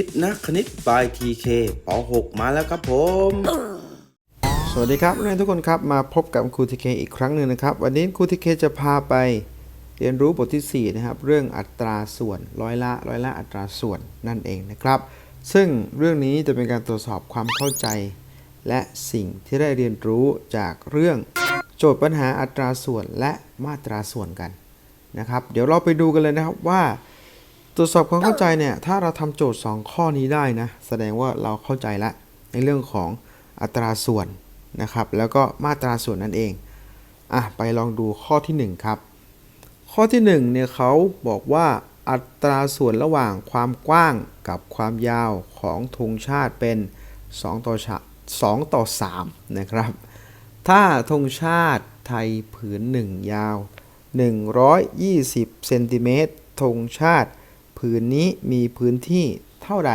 คิดนักคณิตบายทีเคป .6 มาแล้วครับผม สวัสดีครับนักเรียนทุกคนครับ มาพบกับครูทีเคอีกครั้งหนึ่งนะครับ วันนี้ครูทีเคจะพาไปเรียนรู้บทที่ 4 นะครับ เรื่องอัตราส่วนร้อยละร้อยละอัตราส่วนนั่นเองนะครับ ซึ่งเรื่องนี้จะเป็นการตรวจสอบความเข้าใจ และสิ่งที่ได้เรียนรู้จากเรื่องโจทย์ปัญหาอัตราส่วนและมาตราส่วนกันนะครับ เดี๋ยวเราไปดูกันเลยนะครับว่า ตรวจสอบความเข้าใจเนี่ย ถ้าเราทำโจทย์ 2 ข้อนี้ได้นะ แสดงว่าเราเข้าใจละ ในเรื่องของอัตราส่วนนะครับ แล้วก็มาตราส่วนนั่นเอง อะ ไปลองดูข้อที่ 1 ครับ ข้อที่ 1 เนี่ยเขาบอกว่าอัตราส่วนระหว่างความกว้างกับความยาวของธงชาติเป็น 2 ต่อชา2ต่อ 3 นะครับ ถ้าธงชาติไทยผืน 1 ยาว 120เซนติเมตรธงชาติ ผืนนี้มีพื้นที่เท่าใด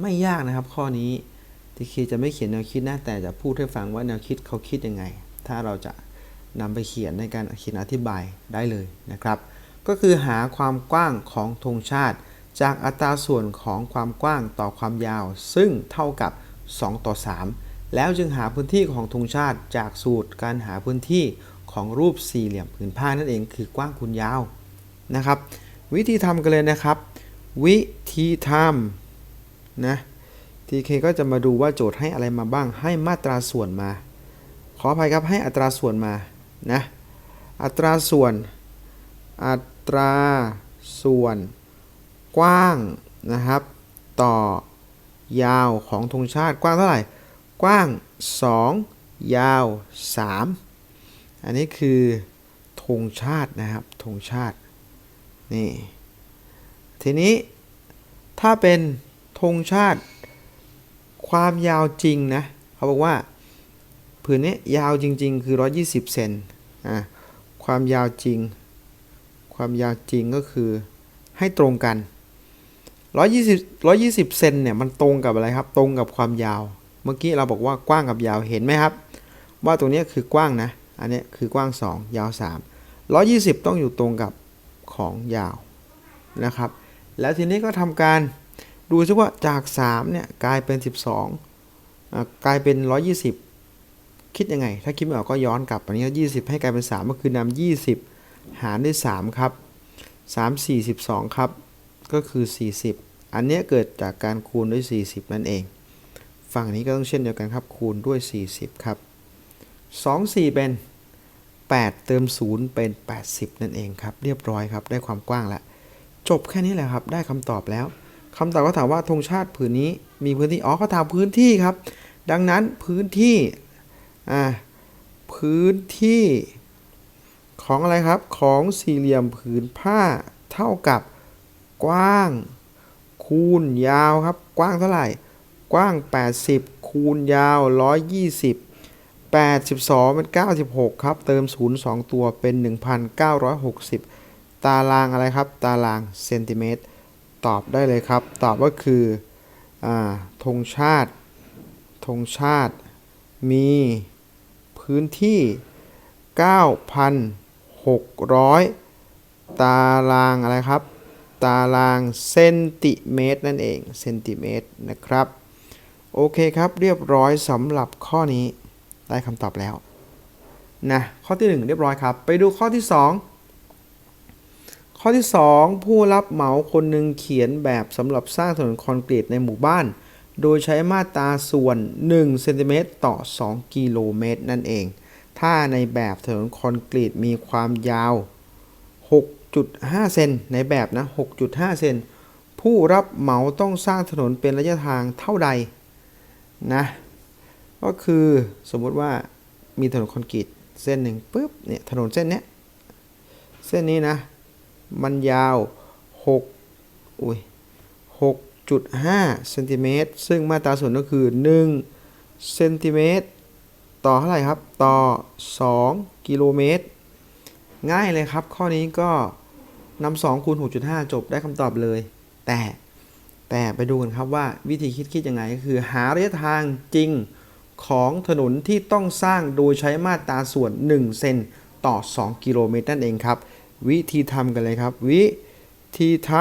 ไม่ยากนะครับ ข้อนี้ที่คีจะไม่เขียนแนวคิดนะแต่จะพูดให้ฟังว่าแนวคิดเขาคิดยังไง ถ้าเราจะนำไปเขียนในการเขียนอธิบายได้เลยนะครับ ก็คือหาความกว้างของธงชาติ จากอัตราส่วนของความกว้างต่อความยาว ซึ่งเท่ากับ 2 ต่อ 3 แล้วจึงหาพื้นที่ของธงชาติจากสูตรการหาพื้นที่ของรูปสี่เหลี่ยมผืนผ้านั่นเองคือกว้างคูณยาวนะครับ วิธีทำกันเลยนะครับ วิธีทำนะทีเคก็จะมาดูว่าโจทย์ให้อะไรมาบ้างให้มาตราส่วนมา ขออภัยครับให้อัตราส่วนมานะอัตราส่วน อัตราส่วน กว้างนะครับ ต่อยาวของธงชาติกว้างเท่าไหร่ กว้าง 2 ยาว 3 อันนี้คือธงชาตินะครับธงชาติ นี่ ทีนี้ถ้าเป็นธงชาติ ความยาวจริงนะเขาบอกว่าผืนนี้ยาวจริง ๆ คือ 120 เซนอะความยาวจริง ความยาวจริงก็คือให้ตรงกัน 120 120 เซนเนี่ยมันตรงกับอะไรครับ ตรงกับความยาว เมื่อกี้เราบอกว่ากว้างกับยาวเห็นไหมครับ ว่าตรงนี้คือกว้างนะ อันนี้คือกว้าง 2 ยาว 3 120 ต้องอยู่ตรงกับ ของยาวนะครับ แล้วทีนี้ก็ทำการดูซิว่าจาก3เนี่ยกลายเป็น 12อ่ากลายเป็น 120 คิดยังไง ถ้าคิดไม่ออกก็ย้อนกลับอันนี้20 ให้กลายเป็น 3 ก็คือนำ20 หารด้วย 3 ครับ 3 42 ครับ ก็คือ 40 อันนี้เกิดจากการคูณด้วย 40 นั่นเอง ฝั่งนี้ก็ต้องเช่นเดียวกันครับคูณด้วย 40 ครับ 2 4 เป็น 8 เติม 0 เป็น 80 นั่นเองครับ เรียบร้อยครับ ได้ความกว้างแล้ว จบแค่นี้แหละครับ ได้คำตอบแล้วคำตอบก็ถามว่าธงชาติผืนนี้มีพื้นที่ อ๋อเขาถามพื้นที่ครับ ดังนั้นพื้นที่ อ่า พื้นที่ของอะไรครับ ของสี่เหลี่ยมผืนผ้าเท่ากับกว้าง คูณยาวครับ กว้างเท่าไหร่ กว้าง 80 คูณยาว 120 82 เป็น 96 ครับ เติม 0 2 ตัวเป็น 1,960 ตารางอะไรครับ ตารางเซนติเมตร ตอบได้เลยครับ ตอบก็คืออธงชาติธงชาติ มีพื้นที่ 9,600 ตารางอะไรครับ ตารางเซนติเมตรนั่นเอง เซนติเมตรนะครับ โอเคครับ เรียบร้อยสำหรับข้อนี้ ได้คำตอบแล้วนะข้อที่ 1 เรียบร้อยครับ ไปดูข้อที่ 2 ข้อที่ 2 ผู้รับเหมาคนหนึ่งเขียนแบบสำหรับสร้างถนนคอนกรีตในหมู่บ้าน โดยใช้มาตราส่วน1เซนติเมตรต่อ 2 กิโลเมตรนั่นเอง ถ้าในแบบถนนคอนกรีตมีความยาว 6.5 เซนในแบบนะ 6.5 เซนผู้รับเหมาต้องสร้างถนนเป็นระยะทางเท่าใดนะ ก็คือสมมุติว่ามีถนนคอนกรีตเส้นหนึ่งปุ๊บเนี่ยถนนเส้นเนี้ยเส้นนี้นะ มันยาว6อุ้ย6.5เซนติเมตรซึ่งมาตราส่วนก็คือ1เซนติเมตรต่อเท่าไหร่ครับ ต่อ 2 กิโลเมตร ง่ายเลยครับ ข้อนี้ก็นำ2คูณ6.5 จบได้คำตอบเลย แต่แต่ไปดูกันครับว่าวิธีคิดคิดยังไงก็คือหาระยะทางจริง ของถนนที่ต้องสร้างโดยใช้มาตราส่วน 1 เซนต่อ 2 กิโลเมตรนั่นเองครับ วิธีทำกันเลยครับ วิธีท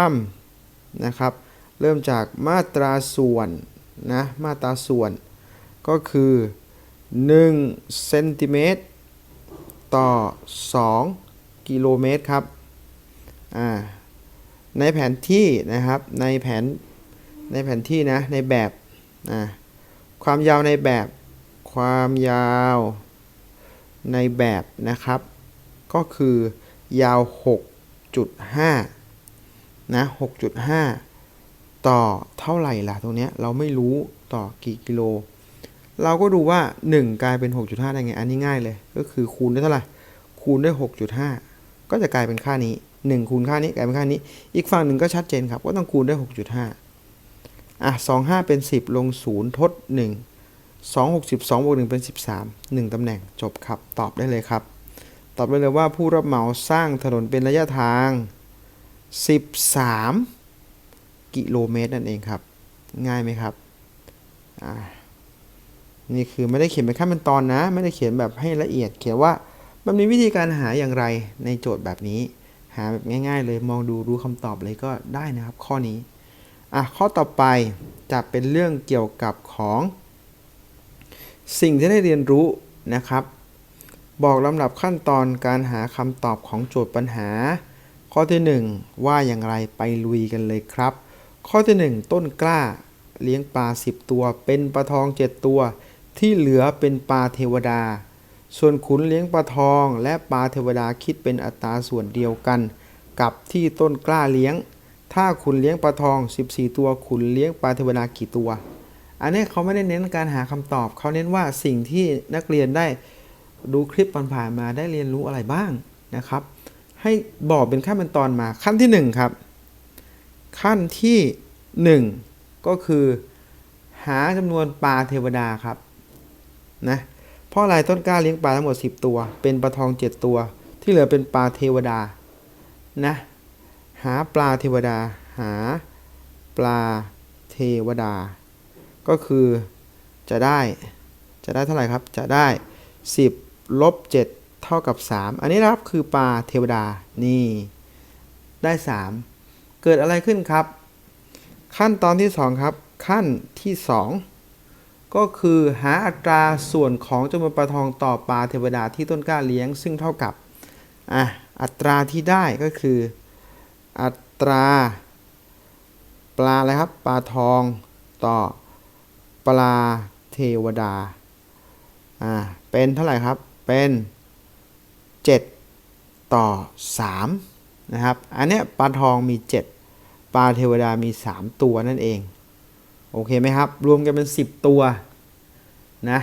ำนะครับ เริ่มจากมาตราส่วนนะมาตราส่วนก็คือ1เซนติเมตรต่อ 2 กิโลเมตรครับอ่าในแผนที่นะครับในแผนในแผนที่นะในแบบอ่าความยาวในแบบ ความยาวในแบบนะครับ ก็คือยาว 6.5 นะ 6.5 ต่อเท่าไหร่ล่ะตรงเนี้ยเราไม่รู้ต่อกี่กิโล เราก็ดูว่า 1 กลายเป็น 6.5 ได้ไง อันนี้ง่ายเลย ก็คือคูณได้เท่าไหร่ คูณด้วย 6.5 ก็จะกลายเป็นค่านี้ 1 คูณค่านี้กลายเป็นค่านี้ อีกฝั่งหนึ่งก็ชัดเจนครับ ก็ต้องคูณด้วย 6.5 อะ 25 เป็น 10 ลง 0 ทด 1 2 60 2บวก1เป็น 13 1ตำแหน่งจบครับ ตอบได้เลยครับ ตอบได้เลยว่าผู้รับเหมาสร้างถนนเป็นระยะทาง 13 กิโลเมตรนั่นเองครับ ง่ายไหมครับนี่คือไม่ได้เขียนเป็นขั้นเป็นตอนนะ ไม่ได้เขียนแบบให้ละเอียด เขียนว่ามันมีวิธีการหาอย่างไรในโจทย์แบบนี้ หาแบบง่าย ๆ เลยมองดูรู้คำตอบเลยก็ได้นะครับ ข้อนี้อะข้อต่อไปจะเป็นเรื่องเกี่ยวกับของ สิ่งที่ได้เรียนรู้นะครับ บอกลำดับขั้นตอนการหาคำตอบของโจทย์ปัญหา ข้อที่ 1 ว่าอย่างไรไปลุยกันเลยครับ ข้อที่ 1 ต้นกล้า เลี้ยงปลา 10 ตัว เป็นปลาทอง 7 ตัว ที่เหลือเป็นปลาเทวดา ส่วนขุนเลี้ยงปลาทอง และปลาเทวดาคิดเป็นอัตราส่วนเดียวกัน กับที่ต้นกล้าเลี้ยง ถ้าขุนเลี้ยงปลาทอง 14 ตัวขุนเลี้ยงปลาเทวดากี่ตัว อันนี้เขาไม่ได้เน้นการหาคำตอบ เขาเน้นว่าสิ่งที่นักเรียนได้ดูคลิปผ่านๆมาได้เรียนรู้อะไรบ้างนะครับ ให้บอกเป็นขั้นเป็นตอนมาขั้นที่ 1 ครับ ขั้นที่ 1 ก็คือ หาจำนวนปลาเทวดาครับนะเพราะอะไรต้นกล้าเลี้ยงปลาทั้งหมด 10 ตัว เป็นปลาทอง 7 ตัว ที่เหลือเป็นปลาเทวดานะหาปลาเทวดา หาปลาเทวดา ก็คือจะได้จะได้เท่าไหร่ครับ จะได้ 10ลบ7เท่ากับ 3 อันนี้นะครับคือปลาเทวดานี่ได้ 3 เกิดอะไรขึ้นครับ ขั้นตอนที่ 2 ครับ ขั้นที่ 2 ก็คือหาอัตราส่วนของจำนวนปลาทองต่อปลาเทวดาที่ต้นกล้าเลี้ยง ซึ่งเท่ากับอะอัตราที่ได้ก็คือ อัตรา ปลาอะไรครับ ปลาทองต่อ ปลาเทวดา อ่า เป็นเท่าไหร่ครับ เป็น 7 ต่อ 3 นะครับ อันเนี้ยปลาทองมี 7 ปลาเทวดามี 3 ตัวนั่นเอง โอเคไหมครับ รวมกันเป็น 10 ตัว นะ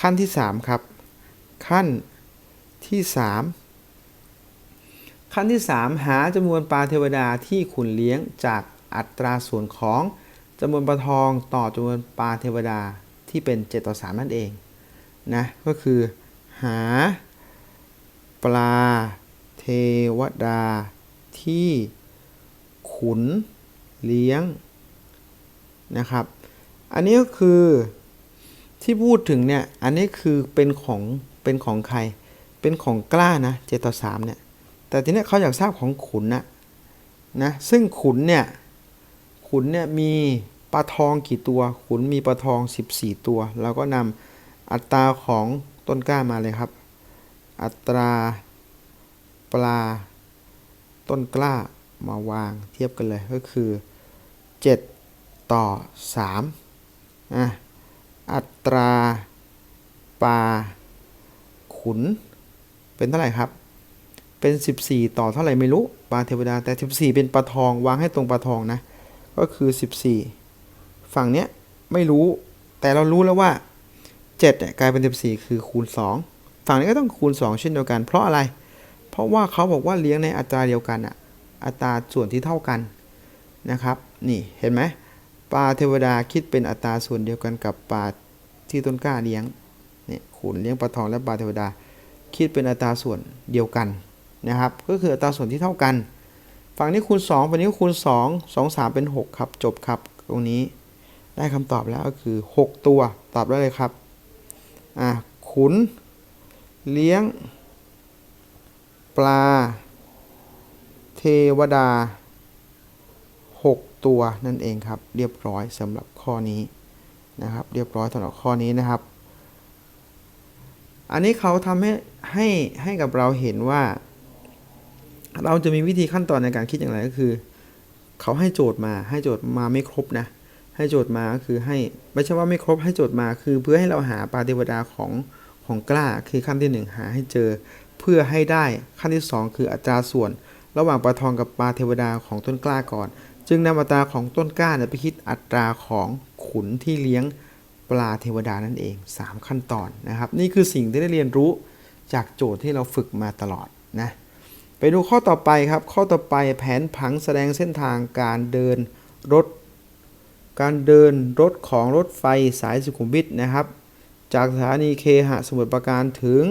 ขั้นที่ 3 ครับ ขั้นที่ 3 ขั้นที่ 3 หาจำนวนปลาเทวดาที่ขุนเลี้ยงจากอัตราส่วนของ จำนวนปลาทองต่อจำนวนปลาเทวดาที่เป็น 7 ต่อ 3 นั่นเองนะก็คือหาปลาเทวดาที่ขุนเลี้ยงนะครับ อันนี้ก็คือที่พูดถึงเนี่ย อันนี้คือเป็นของเป็นของใคร เป็นของกล้านะ7ต่อ3เนี่ย แต่ทีนี้เขาอยากทราบของขุนนะนะ ซึ่งขุนเนี่ย ขุนเนี่ยมีปลาทองกี่ตัว ขุนมีปลาทอง 14 ตัว เราก็นำอัตราของต้นกล้ามาเลยครับ อัตราปลาต้นกล้ามาวางเทียบกันเลยก็คือ 7 ต่อ3อะอัตราปลาขุนเป็นเท่าไหร่ครับ เป็น 14 ต่อเท่าไหร่ไม่รู้ปลาเทวดาแต่ 14 เป็นปลาทองวางให้ตรงปลาทองนะ ก็คือ 14 ฝั่งเนี้ยไม่รู้ แต่เรารู้แล้วว่า7เนี่ยกลายเป็น 14 คือคูณ 2 ฝั่งนี้ก็ต้องคูณ 2 เช่นเดียวกัน เพราะอะไร เพราะว่าเขาบอกว่าเลี้ยงในอัตราเดียวกันอะอัตราส่วนที่เท่ากันนะครับ นี่เห็นไหมปลาเทวดาคิดเป็นอัตราส่วนเดียวกันกับปลาที่ต้นกล้าเลี้ยงเนี่ยคูณเลี้ยงปลาทองและปลาเทวดา คิดเป็นอัตราส่วนเดียวกันนะครับ ก็คืออัตราส่วนที่เท่ากัน ฝั่งนี้คูณ 2 ฝั่งนี้คูณ 2 2 3 เป็น 6 ครับ จบครับ ตรงนี้ได้คำตอบแล้วก็คือ 6 ตัวตอบได้เลยครับ อะขุน เลี้ยง ปลา เทวดา 6 ตัวนั่นเองครับ เรียบร้อยสำหรับข้อนี้นะครับ เรียบร้อยสำหรับข้อนี้นะครับ อันนี้เขาทำให้ให้ให้กับเราเห็นว่า เราจะมีวิธีขั้นตอนในการคิดอย่างไรก็คือ เขาให้โจทย์มาให้โจทย์มาไม่ครบนะ ให้โจทย์มาก็คือให้ไม่ใช่ว่าไม่ครบให้โจทย์มาคือ เพื่อให้เราหาปาเทวดาของของกล้าคือขั้นที่หนึ่งหาให้เจอ เพื่อให้ได้ขั้นที่สองคืออัตราส่วน ระหว่างปลาทองกับปลาเทวดาของต้นกล้าก่อน จึงนำอัตราของต้นกล้านไปคิดอัตราของขุนที่เลี้ยงปลาเทวดานั่นเอง 3 ขั้นตอนนะครับ นี่คือสิ่งที่ได้เรียนรู้จากโจทย์ที่เราฝึกมาตลอดนะ ไปดูข้อต่อไปครับ ข้อต่อไปแผนผังแสดงเส้นทางการเดินรถ การเดินรถของรถไฟสายสุขุมวิทนะครับ จากสถานีเคหะสมุทรปราการถึง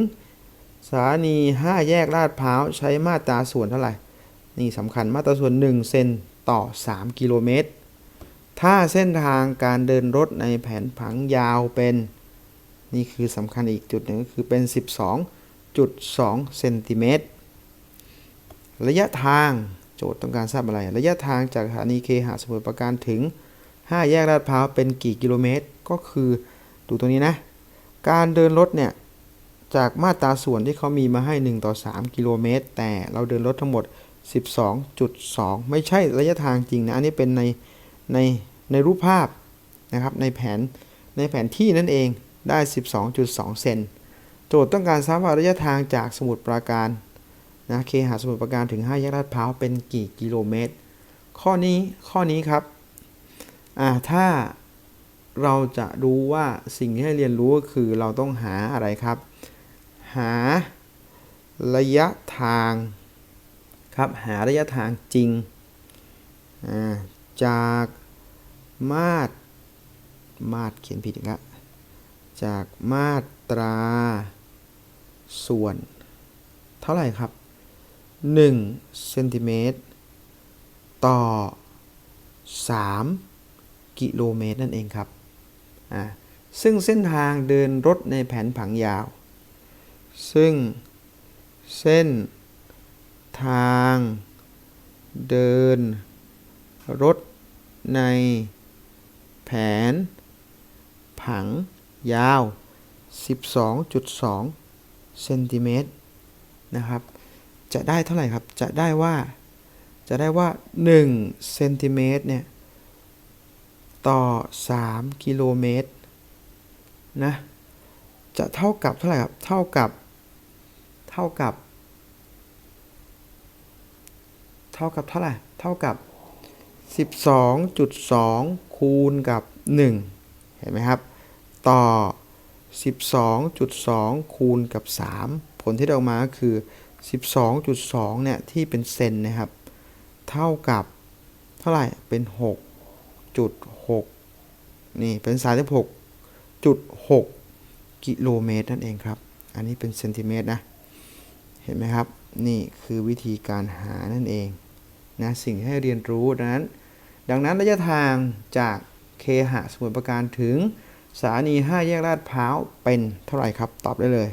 สถานี 5 แยกลาดพร้าวใช้มาตราส่วนเท่าไหร่ นี่สำคัญมาตราส่วน 1 เซนต่อ 3 กิโลเมตร ถ้าเส้นทางการเดินรถในแผนผังยาวเป็น นี่คือสำคัญอีกจุดหนึ่งก็คือเป็น 12.2 เซนติเมตร ระยะทางโจทย์ต้องการทราบอะไร ระยะทางจากสถานีเคหะสมุทรปราการถึง 5 แยกลาดพร้าวเป็นกี่กิโลเมตร ก็คือดูตรงนี้นะ การเดินรถเนี่ย จากมาตราส่วนที่เขามีมาให้ 1 ต่อ 3 กิโลเมตร แต่เราเดินรถทั้งหมด 12.2 ไม่ใช่ระยะทางจริงนะ อันนี้เป็นในในในรูปภาพนะครับในแผนในแผนที่นั่นเองได้ 12.2 เซน โจทย์ต้องการทราบว่าระยะทางจากสมุทรปราการ นะเคหะสมุทรปราการถึง5แยกลาดพร้าวเป็นกี่กิโลเมตร ข้อนี้ข้อนี้ครับอ่าถ้าเราจะรู้ว่าสิ่งที่ให้เรียนรู้ก็คือเราต้องหาอะไรครับ หาระยะทางครับหาระยะทางจริงาจากมาตรมาตรเขียนผิดอีกแล้วจากมาตราส่วน เท่าไหร่ครับ 1เซนติเมตรต่อ 3 กิโลเมตรนั่นเองครับอ่าซึ่งเส้นทางเดินรถในแผนผังยาว ซึ่งเส้นทางเดินรถในแผนผังยาว 12.2 เซนติเมตรนะครับ จะได้เท่าไหร่ครับ จะได้ว่า จะได้ว่า1เซนติเมตรเนี่ย ต่อ 3 กิโลเมตรนะ จะเท่ากับเท่าไหร่ครับ เท่ากับ เท่ากับ เท่ากับเท่าไหร่ เท่ากับ 12.2 คูณกับ 1 เห็นไหมครับ ต่อ 12.2 คูณกับ 3 ผลที่ได้ออกมาก็คือ 12.2 เนี่ย ที่เป็นเซนนะครับ เท่ากับเท่าไหร่ เป็น 6.6 นี่ เป็น 36.6 กิโลเมตรนั่นเองครับ อันนี้เป็นเซนติเมตรนะ เห็นไหมครับ นี่คือวิธีการหานั่นเองนะ สิ่งที่ให้เรียนรู้ดังนั้น ดังนั้นระยะทางจากเคหะสมุทรปราการถึงสถานี 5 แยกลาดพร้าวเป็นเท่าไหร่ครับ ตอบได้เลย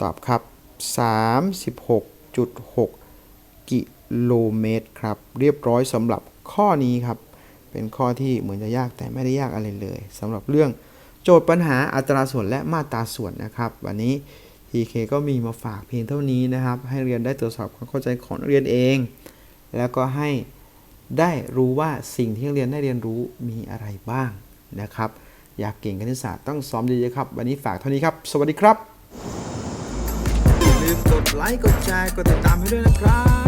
ตอบครับ 36.6 กิโลเมตรครับ เรียบร้อยสำหรับข้อนี้ครับ เป็นข้อที่เหมือนจะยากแต่ไม่ได้ยากอะไรเลยสำหรับเรื่องโจทย์ปัญหาอัตราส่วนและมาตราส่วนนะครับ วันนี้ TK ก็มีมาฝากเพียงเท่านี้นะครับ ให้เรียนได้ตรวจสอบความเข้าใจของเรียนเอง แล้วก็ให้ได้รู้ว่าสิ่งที่เรียนได้เรียนรู้มีอะไรบ้างนะครับ อยากเก่งคณิตศาสตร์ต้องซ้อมเยอะๆครับ วันนี้ฝากเท่านี้ครับ สวัสดีครับ ลืมกดไลค์ กดแชร์ กดติดตามให้ด้วยนะครับ